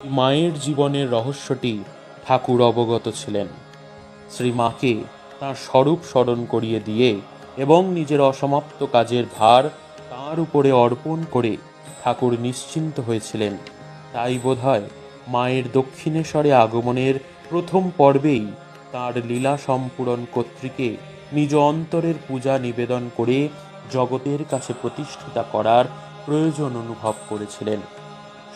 মায়ের জীবনের রহস্যটি ঠাকুর অবগত ছিলেন। শ্রীমাকে তাঁর স্বরূপ স্মরণ করিয়ে দিয়ে এবং নিজের অসমাপ্ত কাজের ভার তাঁর উপরে অর্পণ করে ঠাকুর নিশ্চিন্ত হয়েছিলেন। তাই বোধহয় মায়ের দক্ষিণেশ্বরে আগমনের প্রথম পর্বেই তাঁর লীলা সম্পূরণ কর্তৃকে নিজ অন্তরের পূজা নিবেদন করে জগতের কাছে প্রতিষ্ঠিতা করার প্রয়োজন অনুভব করেছিলেন।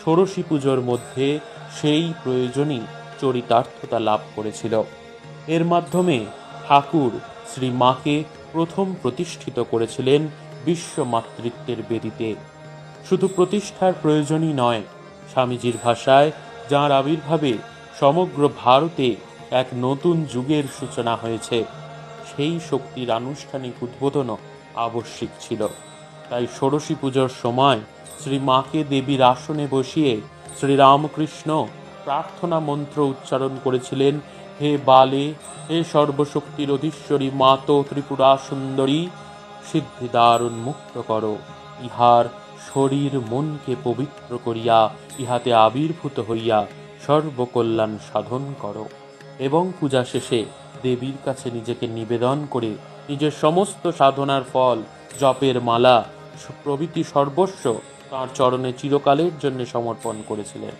ষোড়শী পুজোর মধ্যে সেই প্রয়োজনই চরিতার্থতা লাভ করেছিল। এর মাধ্যমে ঠাকুর শ্রী মাকে প্রথম প্রতিষ্ঠিত করেছিলেন বিশ্ব মাতৃত্বের বেদিতে। শুধু প্রতিষ্ঠার প্রয়োজনই নয়, স্বামীজির ভাষায় যাঁর আবির্ভাবে সমগ্র ভারতে এক নতুন যুগের সূচনা হয়েছে, সেই শক্তির আনুষ্ঠানিক উদ্বোধনও আবশ্যিক ছিল। তাই ষোড়শী পুজোর সময় শ্রী মাকে দেবীর আসনে বসিয়ে শ্রীরামকৃষ্ণ প্রার্থনা মন্ত্র উচ্চারণ করেছিলেন, হে বালে, হে সর্বশক্তির অধীশ্বরী মাত ত্রিপুরা সুন্দরী সিদ্ধিদ্বার উন্মুক্ত করো। ইহার শরীর মনকে পবিত্র করিয়া, ইহাতে আবির্ভূত হইয়া সর্বকল্যাণ সাধন করো। এবং পূজা শেষে দেবীর কাছে নিজেকে নিবেদন করে নিজের সমস্ত সাধনার ফল, জপের মালা প্রভৃতি সর্বস্ব তাঁর চরণে চিরকালের জন্য সমর্পণ করেছিলেন।